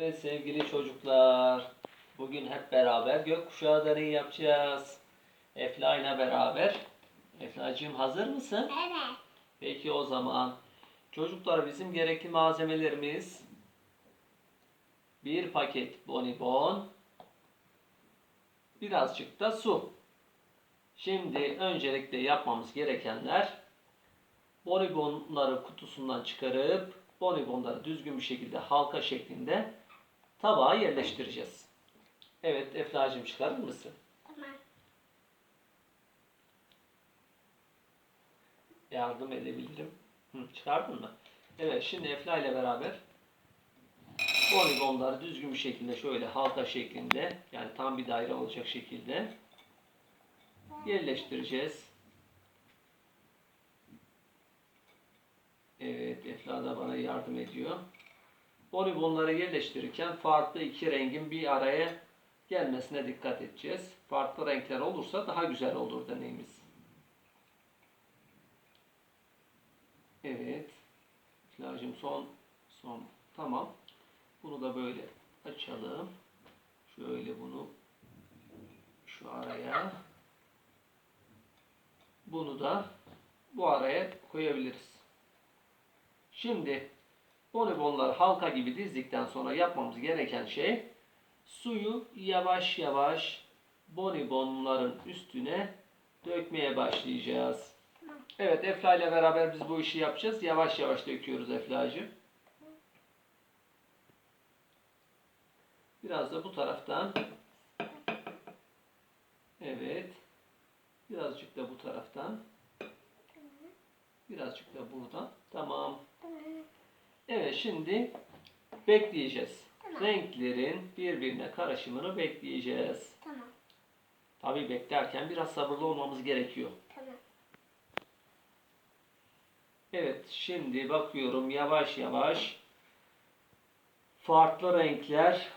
Evet sevgili çocuklar, bugün hep beraber gökkuşağı deneyi yapacağız. Efla ile beraber. Eflacığım hazır mısın? Evet. Peki o zaman çocuklar bizim gerekli malzemelerimiz bir paket bonibon, birazcık da su. Şimdi öncelikle yapmamız gerekenler bonibonları kutusundan çıkarıp bonibonları düzgün bir şekilde halka şeklinde tabağa yerleştireceğiz. Evet Eflacığım çıkarır mısın? Tamam. yardım edebilirim. Hı, çıkardın mı? Evet şimdi Efla ile beraber poligonları düzgün bir şekilde şöyle halka şeklinde yani tam bir daire olacak şekilde yerleştireceğiz. Evet Efla da bana yardım ediyor. Poligonları yerleştirirken farklı iki rengin bir araya gelmesine dikkat edeceğiz. Farklı renkler olursa daha güzel olur deneyimiz. Evet. Flajım son son tamam. Bunu da böyle açalım. Şöyle bunu şu araya bunu da bu araya koyabiliriz. Şimdi bonibonları halka gibi dizdikten sonra yapmamız gereken şey suyu yavaş yavaş bonibonların üstüne dökmeye başlayacağız. Evet Efla ile beraber biz bu işi yapacağız. Yavaş yavaş döküyoruz Efla'cığım. Biraz da bu taraftan. Evet. Birazcık da bu taraftan. Birazcık da buradan. Tamam. Evet şimdi bekleyeceğiz. Tamam. Renklerin birbirine karışımını bekleyeceğiz. Tamam. Tabii beklerken biraz sabırlı olmamız gerekiyor. Tamam. Evet, şimdi bakıyorum yavaş yavaş farklı renkler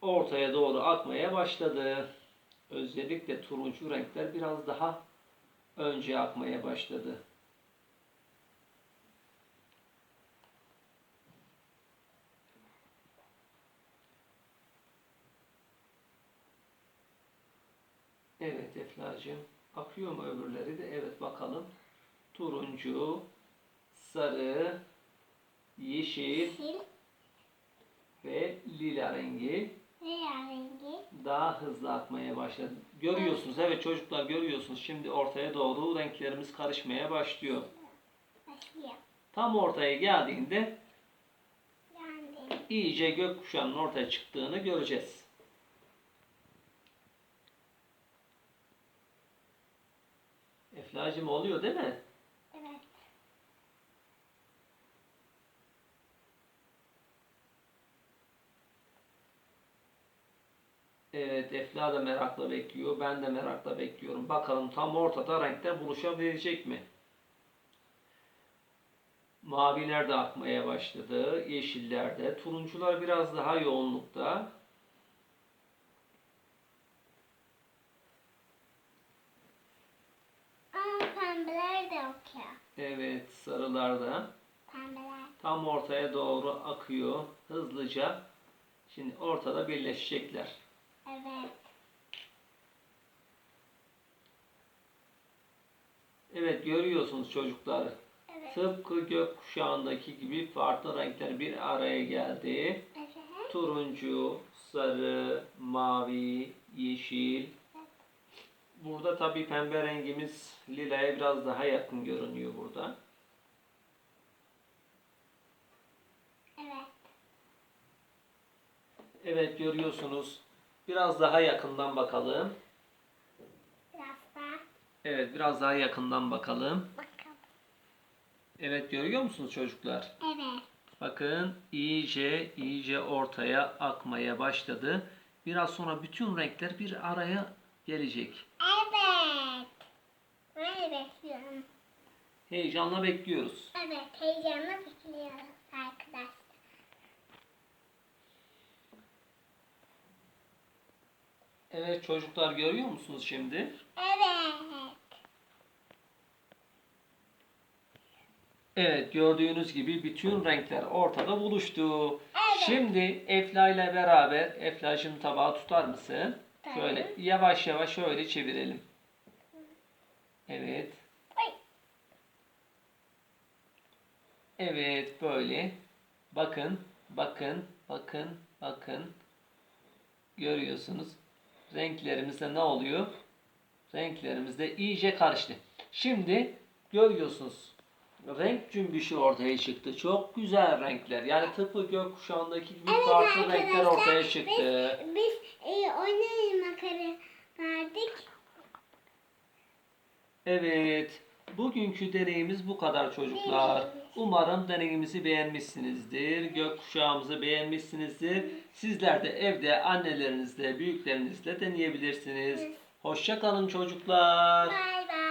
ortaya doğru akmaya başladı. Özellikle turuncu renkler biraz daha önce akmaya başladı. Evet Eflacığım. Akıyor mu öbürleri de? Evet bakalım. Turuncu, sarı, yeşil Sil. ve lila rengi Rengi. daha hızlı akmaya başladı. Görüyorsunuz evet çocuklar görüyorsunuz. Şimdi ortaya doğru renklerimiz karışmaya başlıyor. Başlıyor. Tam ortaya geldiğinde Yani. iyice gökkuşağının ortaya çıktığını göreceğiz. Eflacım oluyor değil mi? Evet. Evet Efla da merakla bekliyor. Ben de merakla bekliyorum. Bakalım tam ortada renkler buluşabilecek mi? Maviler de akmaya başladı. Yeşiller de. Turuncular biraz daha yoğunlukta. Okuyor. Evet sarılar da. Pembeler. Tam ortaya doğru akıyor. Hızlıca. Şimdi ortada birleşecekler. Evet. Evet görüyorsunuz çocuklar. Evet. Tıpkı gökkuşağındaki gibi farklı renkler bir araya geldi. Evet. turuncu, sarı, mavi, yeşil. Burada tabii pembe rengimiz lilaya biraz daha yakın görünüyor burada. Evet. Evet görüyorsunuz. Biraz daha yakından bakalım. Biraz daha. Evet biraz daha yakından bakalım. Bakalım. Evet görüyor musunuz çocuklar? Evet. Bakın iyice iyice ortaya akmaya başladı. Biraz sonra bütün renkler bir araya gelecek. Evet. Ben bekliyorum. Heyecanla bekliyoruz. Evet. Heyecanla bekliyoruz arkadaşlar. Evet çocuklar görüyor musunuz şimdi? Evet. Evet gördüğünüz gibi bütün renkler ortada buluştu. Evet. Şimdi Efla ile beraber Efla şimdi tabağı tutar mısın? Tamam. Şöyle yavaş yavaş şöyle çevirelim. Evet. Evet böyle. Bakın, bakın, bakın, bakın. Görüyorsunuz. Renklerimizde ne oluyor? Renklerimizde iyice karıştı. Şimdi görüyorsunuz. Renk cümbüşü ortaya çıktı. Çok güzel renkler. Yani tıpkı gökkuşağındaki gibi Evet farklı renkler ortaya çıktı. Biz, biz e, oynayın makarı verdik. Evet. Bugünkü deneyimiz bu kadar çocuklar. Umarım deneyimizi beğenmişsinizdir. Gökkuşağımızı beğenmişsinizdir. Sizler de evde annelerinizle, büyüklerinizle deneyebilirsiniz. Hoşça kalın çocuklar. Bay bay.